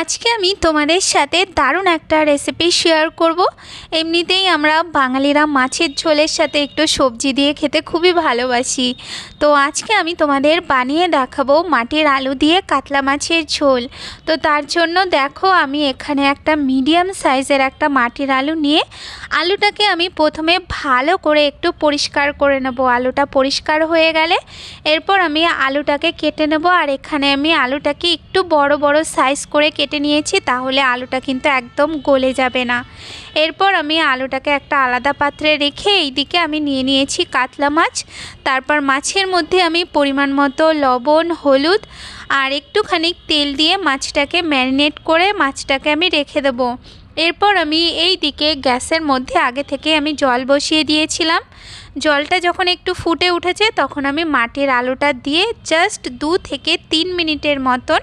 আজকে আমি তোমাদের সাথে দারুণ একটা রেসিপি শেয়ার করব। এমনিতেই আমরা বাঙালিরা মাছের ঝোলের সাথে একটু সবজি দিয়ে খেতে খুবই ভালোবাসি। তো আজকে আমি তোমাদের বানিয়ে দেখাবো মাটির আলু দিয়ে কাতলা মাছের ঝোল। তো তার জন্য দেখো আমি এখানে একটা মিডিয়াম সাইজের একটা মাটির আলু নিয়ে আলুটাকে আমি প্রথমে ভালো করে একটু পরিষ্কার করে নেব। আলুটা পরিষ্কার হয়ে গেলে এরপর আমি আলুটাকে কেটে নেব। আর এখানে আমি আলুটাকে একটু বড় বড় সাইজ করে কেটে নিয়েছি, তাহলে আলুটা কিন্তু একদম গলে যাবে না। এরপর আমি আলুটাকে একটা আলাদা পাত্রে রেখে এইদিকে আমি নিয়ে নিয়েছি কাতলা মাছ। তারপর মাছের মধ্যে আমি পরিমাণ মতো লবণ, হলুদ আর একটুখানি তেল দিয়ে মাছটাকে ম্যারিনেট করে মাছটাকে আমি রেখে দেবো। এরপর আমি এই দিকে গ্যাসের মধ্যে আগে থেকে আমি জল বসিয়ে দিয়েছিলাম। জলটা যখন একটু ফুটে উঠেছে, তখন আমি মাটির আলুটা দিয়ে জাস্ট দু থেকে তিন মিনিটের মতন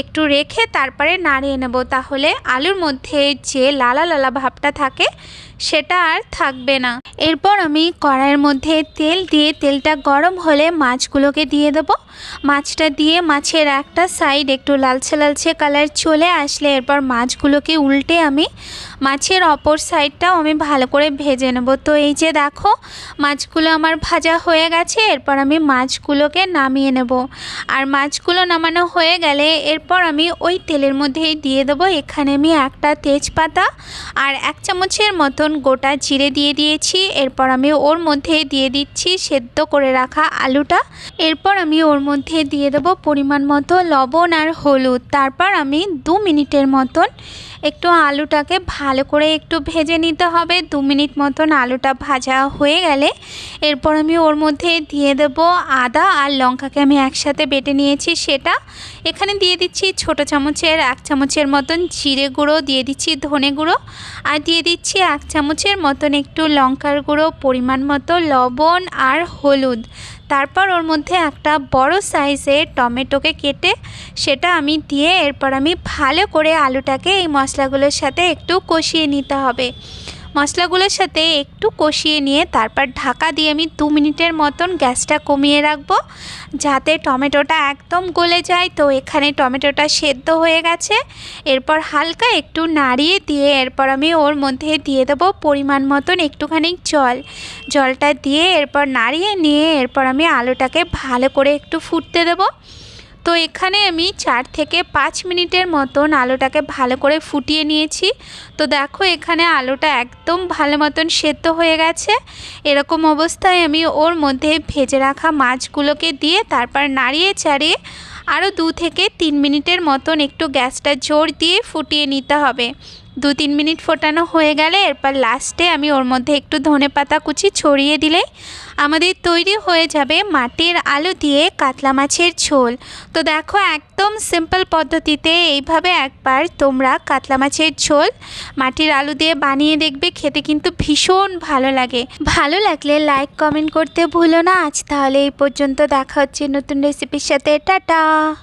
একটু রেখে তারপরে নাড়িয়ে নেব। তাহলে আলুর মধ্যে যে লালা লালা ভাবটা থাকে, সেটা আর থাকবে না। এরপর আমি কড়াইয়ের মধ্যে তেল দিয়ে তেলটা গরম হলে মাছগুলোকে দিয়ে দেব। মাছটা দিয়ে মাছের একটা সাইড একটু লালচে লালচে কালার চলে আসলে এরপর মাছগুলোকে উল্টে আমি মাছের অপর সাইডটাও আমি ভালো করে ভেজে নেব। তো এই যে দেখো মাছগুলো আমার ভাজা হয়ে গেছে, এরপর আমি মাছগুলোকে নামিয়ে নেব। আর মাছগুলো নামানো হয়ে গেলে এরপর আমি ওই তেলের মধ্যেই দিয়ে দেবো। এখানে আমি একটা তেজপাতা আর এক চামচের মতন গোটা জিরে দিয়ে দিয়েছি। এরপর আমি ওর মধ্যে দিয়ে দিচ্ছি সেদ্ধ করে রাখা আলুটা। এরপর আমি ওর মধ্যে দিয়ে দেবো পরিমাণ মতো লবণ আর হলুদ। তারপর আমি দু মিনিটের মতন একটু আলুটাকে ভালো করে একটু ভেজে নিতে হবে। দু মিনিট মতন আলুটা ভাজা হয়ে গেলে। এরপর আমি ওর মধ্যে দিয়ে দেব আদা আর লঙ্কাকে আমি একসাথে বেটে নিয়েছি সেটা। এখানে দিয়ে দিচ্ছি ছোট চামচের এক চামচের মতন জিরে গুঁড়ো, দিয়ে দিচ্ছি ধনে গুঁড়ো আর দিয়ে দিচ্ছি এক চামচের মতন একটু লঙ্কার গুঁড়ো পরিমাণ মতো লবণ আর হলুদ। তারপর ওর মধ্যে একটা বড় সাইজের টমেটোকে কেটে সেটা আমি দিয়ে এরপর আমি ভালো করে আলুটাকে এই মশলাগুলোর সাথে একটু কষিয়ে নিতে হবে। মশলাগুলোর সাথে একটু কষিয়ে নিয়ে তারপর ঢাকা দিয়ে আমি দু মিনিটের মতন গ্যাসটা কমিয়ে রাখব। যাতে টমেটোটা একদম গলে যায়। তো এখানে টমেটোটা সেদ্ধ হয়ে গেছে। এরপর হালকা একটু নাড়িয়ে দিয়ে এরপর আমি ওর মধ্যে দিয়ে দেবো পরিমাণ মতন একটুখানি জল। জলটা দিয়ে এরপর নাড়িয়ে নিয়ে এরপর আমি আলুটাকে ভালো করে একটু ফুটতে দেবো। তো এখানে আমি চার থেকে পাঁচ মিনিটের মতন আলোটাকে ভালো করে ফুটিয়ে নিয়েছি। তো দেখো এখানে আলোটা একদম ভালো মতন সেদ্ধ হয়ে গেছে। এরকম অবস্থায় আমি ওর মধ্যে ভেজে রাখা মাছগুলোকে দিয়ে তারপর নাড়িয়ে চাড়িয়ে আরও দু থেকে তিন মিনিটের মতন একটু গ্যাসটা জোর দিয়ে ফুটিয়ে নিতে হবে। দু তিন মিনিট ফোটানো হয়ে গেলে এরপর লাস্টে আমি ওর মধ্যে একটু ধনে পাতা কুচি ছড়িয়ে দিলে আমাদের তৈরি হয়ে যাবে মাটির আলু দিয়ে কাতলা মাছের ঝোল। তো দেখো একদম সিম্পল পদ্ধতিতে এইভাবে একবার তোমরা কাতলা মাছের ঝোল মাটির আলু দিয়ে বানিয়ে দেখবে, খেতে কিন্তু ভীষণ ভালো লাগে। ভালো লাগলে লাইক কমেন্ট করতে ভুলো না। আজ তাহলে এই পর্যন্ত দেখা হচ্ছে নতুন রেসিপির সাথে। টাটা!